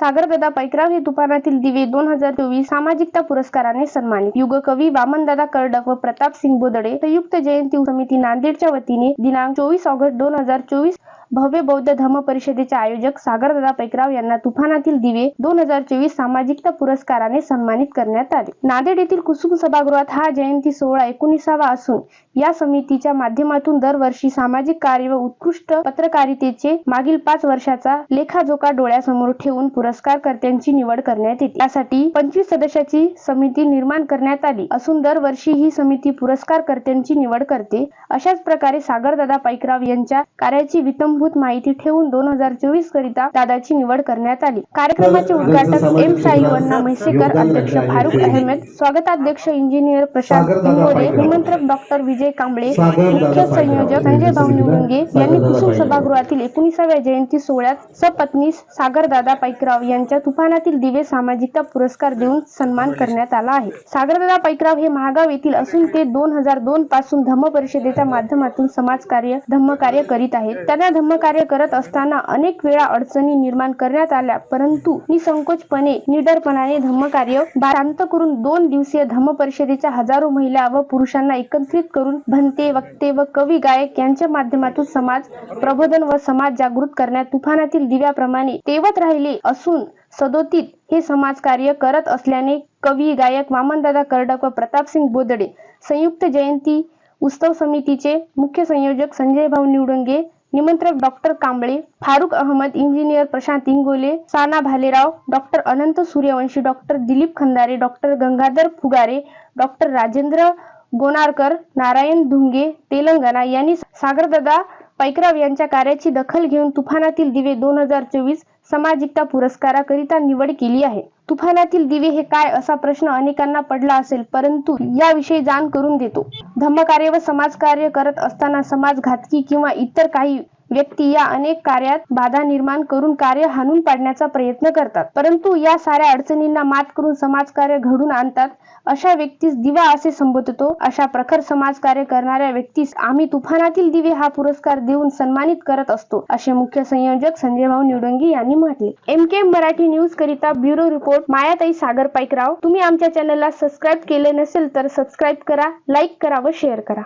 सागरदादा पैकराव हे दुकानातील दिवे दोन हजार चोवीस सामाजिकता पुरस्काराने सन्मानित. युगकवी वामनदादा कर्डक व प्रताप सिंग बोदडे संयुक्त जयंती समिती नांदेडच्या वतीने दिनांक चोवीस ऑगस्ट दोन हजार चोवीस भव्य बौद्ध धम्म परिषदेचे आयोजक सागरदादा पैकराव यांना तुफानातील दिवे दोन हजार चोवीस सामाजिकता पुरस्काराने सन्मानित करण्यात आले. नांदेड येथील कुसुम सभागृहात हा जयंती सोहळा एकोणीसावा असून या समितीच्या माध्यमातून दरवर्षी सामाजिक कार्य व उत्कृष्ट पत्रकारितेचे मागील पाच वर्षाचा लेखाजोखा डोळ्यासमोर ठेवून पुरस्कारकर्त्यांची निवड करण्यात येते. त्यासाठी पंचवीस सदस्याची समिती निर्माण करण्यात आली असून दरवर्षी ही समिती पुरस्कारकर्त्यांची निवड करते. अशाच प्रकारे सागरदादा पैकराव यांच्या कार्याची वितंभूत माहिती ठेवून दोन हजार चोवीस करिता दादाची निवड करण्यात आली. कार्यक्रमाचे उद्घाटक एम साईवन्ना म्हैसेकर अध्यक्ष फारुख अहमद स्वागताध्यक्ष इंजिनियर प्रशांत इंगोरे निमंत्रक डॉक्टर विजय कांबळे मुख्य संयोजक संजय भाऊ निवडुंगे यांनी कुसुम सभागृहातील एकोणीसाव्या जयंती सोहळ्यात सपत्नीस सागरदादा पैकराव यांच्या तुफानातील दिवे सामाजिकता पुरस्कार देऊन सन्मान करण्यात आला आहे. सागरदादा पैकराव हे महागाव येथील असून ते दोन हजार दोन पासून धम्म परिषदेच्या माध्यमातून समाजकार्य धम्मकार्य करीत आहेत. त्यांना धम्मकार्य करत असताना अनेक वेळा अडचणी निर्माण करण्यात आल्या परंतु निसंकोचपणे निडरपणाने धम्मकार्य शांत करून दोन दिवसीय धम्म परिषदेच्या हजारो महिला व पुरुषांना एकत्रित करून भंते वक्ते व कवी गायक यांच्या माध्यमातून समाज प्रबोधन व समाज जागृत करण्यात तुफानातील दिव्याप्रमाणे तेवत राहिले असून असून सदोतीत हे समाजकार्य करत असल्याने कवी गायक वामनदादा कर्डक व प्रतापसिंग बोदडे संयुक्त जयंती उत्सव समितीचे मुख्य संयोजक संजय भाऊ निवडंगे निमंत्रक doctor Kamble Faruk Ahmad engineer Prashant Ingole Sana Bhalerao doctor Anant Suryavanshi doctor Dilip Khandare doctor Gangadhar Phugare doctor Rajendra Gonarkar Narayan Dhunge Telangana यांनी सागरदादा पैकराव यांच्या कार्याची दखल घेऊन तुफानातील दिवे दोन हजार चोवीस सामाजिकता पुरस्काराकरिता निवड केली आहे. तुफानातील दिवे हे काय असा प्रश्न अनेकांना पडला असेल परंतु याविषयी जाण करून देतो. धम्मकार्य व समाजकार्य करत असताना समाजघातकी किंवा इतर काही व्यक्ती या अनेक कार्यात बाधा निर्माण करून कार्य हाणून पाडण्याचा प्रयत्न करतात. परंतु या साऱ्या अडचणींना मात करून समाजकार्य घडून आणतात अशा व्यक्तीस दिवा असे संबोधतो अशा प्रखर समाजकार्य करणाऱ्या व्यक्तीस आम्ही तुफानातील दिवे हा पुरस्कार देऊन सन्मानित करत असतो असे मुख्य संयोजक संजय भाऊ निवडंगी यांनी म्हटले. एम के मराठी न्यूज करिता ब्युरो रिपोर्ट मायाताई सागर पाईकराव. तुम्ही आमच्या चॅनलला सबस्क्राईब केले नसेल तर सबस्क्राईब करा लाईक करा व शेअर करा.